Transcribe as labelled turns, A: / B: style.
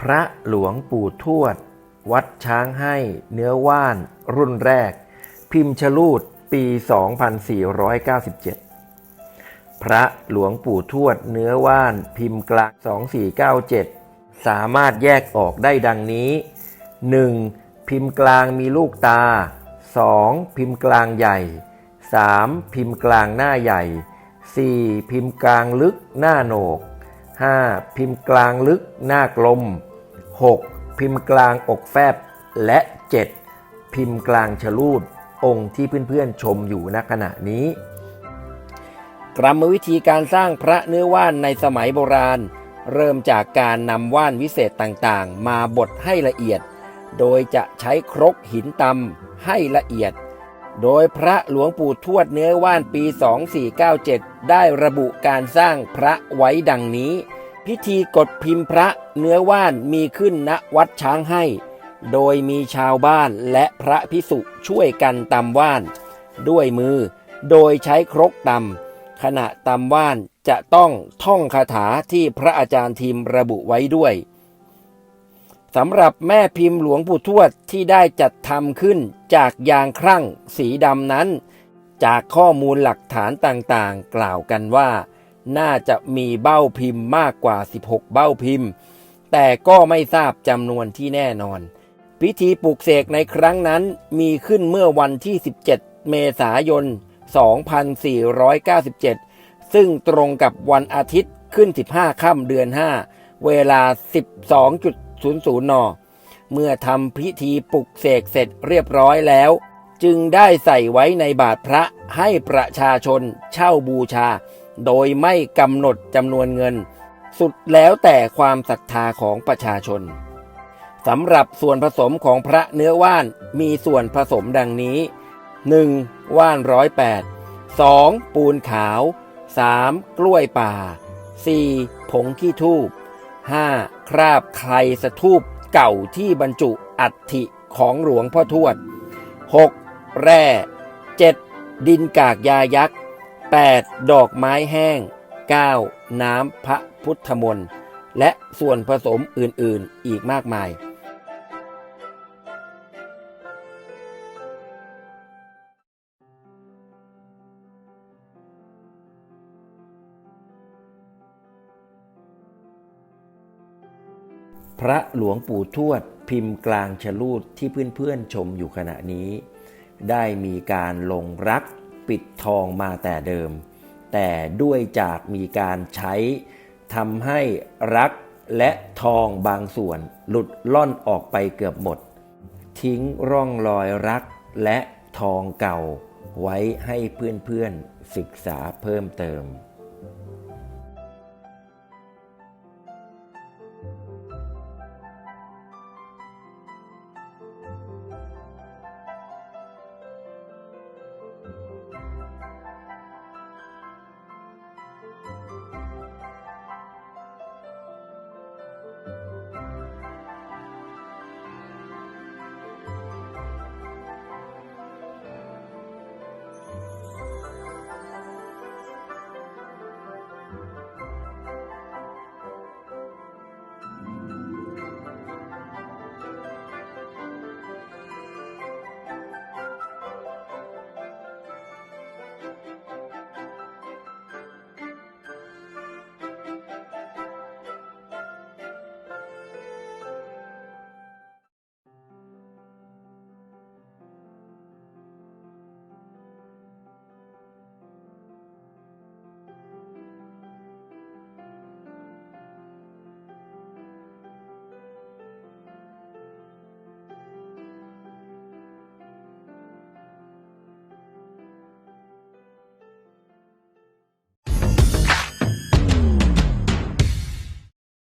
A: พระหลวงปู่ทวด วัดช้างให้เนื้อว่าน รุ่นแรก พิมพ์ชลูดปี 2497 พระหลวงปู่ทวดเนื้อว่านพิมพ์กลาง 2497 สามารถแยกออกได้ดังนี้ 1. พิมพ์กลางมีลูกตา 2. พิมพ์กลางใหญ่ 3. พิมพ์กลางหน้าใหญ่ 4. พิมพ์กลางลึกหน้าโหนก 5. พิมพ์กลางลึกหน้ากลม 6. พิมพ์กลางอกแฟบ และ 7. พิมพ์กลางชะลูด องค์ที่เพื่อนๆชมอยู่ณขณะนี้ กรรมวิธีการสร้างพระเนื้อว่านในสมัยโบราณ เริ่มจากการนำว่านวิเศษต่างๆ มาบดให้ละเอียด โดยจะใช้ครกหินตำให้ละเอียด โดยพระหลวงปู่ทวดเนื้อว่านปี 2497 ได้ระบุการสร้างพระไว้ดังนี้ พิธีกดพิมพ์พระเนื้อว่านมีขึ้นณวัดช้างให้ โดยมีชาวบ้านและพระพิสุช่วยกันตำว่าน ด้วยมือ โดยใช้ครกตำขณะตำว่านจะต้องท่องคาถาที่พระอาจารย์ทีมระบุไว้ด้วย สำหรับแม่พิมพ์หลวงปู่ทวดที่ได้จัดทำขึ้นจากยางครั่งสีดำนั้น จากข้อมูลหลักฐานต่างๆ กล่าวกันว่า น่าจะมีเบ้าพิมพ์มากกว่า 16 เบ้าพิมพ์ แต่ก็ไม่ทราบจำนวนที่แน่นอน พิธีปลุกเสกในครั้งนั้นมีขึ้นเมื่อวันที่ 17 เมษายน 2497 ซึ่งตรงกับวันอาทิตย์ขึ้น 15 ค่ำเดือน 5 เวลา 00นเมื่อทำพิธีปลุกเสกเสร็จเรียบร้อยแล้ว จึงได้ใส่ไว้ในบาทพระให้ประชาชนเช่าบูชา โดยไม่กำหนดจำนวนเงิน สุดแล้วแต่ความศรัทธาของประชาชนสำหรับส่วนผสมของพระเนื้อว่านมีส่วนผสมดังนี้ 1. ว่านร้อยแปด 2. ปูนขาว 3. กล้วยป่า 4. ผงขี้ทูบ 5. คราบใครสะทูบเก่าที่บรรจุอัฐิของหลวงพ่อทวด 6. แร่ 7. ดินกากยายักษ์ 8. ดอกไม้แห้ง 9. น้ำพระพุทธมนต์ และส่วนผสมอื่นๆอีกมากมาย พระหลวงปู่ทวดพิมพ์กลางชะลูดที่เพื่อนๆชมอยู่ขณะนี้ ได้มีการลงรักปิดทองมาแต่เดิม แต่ด้วยจากมีการใช้ทำให้รักและทองบางส่วนหลุดล่อนออกไปเกือบหมด ทิ้งร่องรอยรักและทองเก่า ไว้ให้เพื่อนๆศึกษาเพิ่มเติม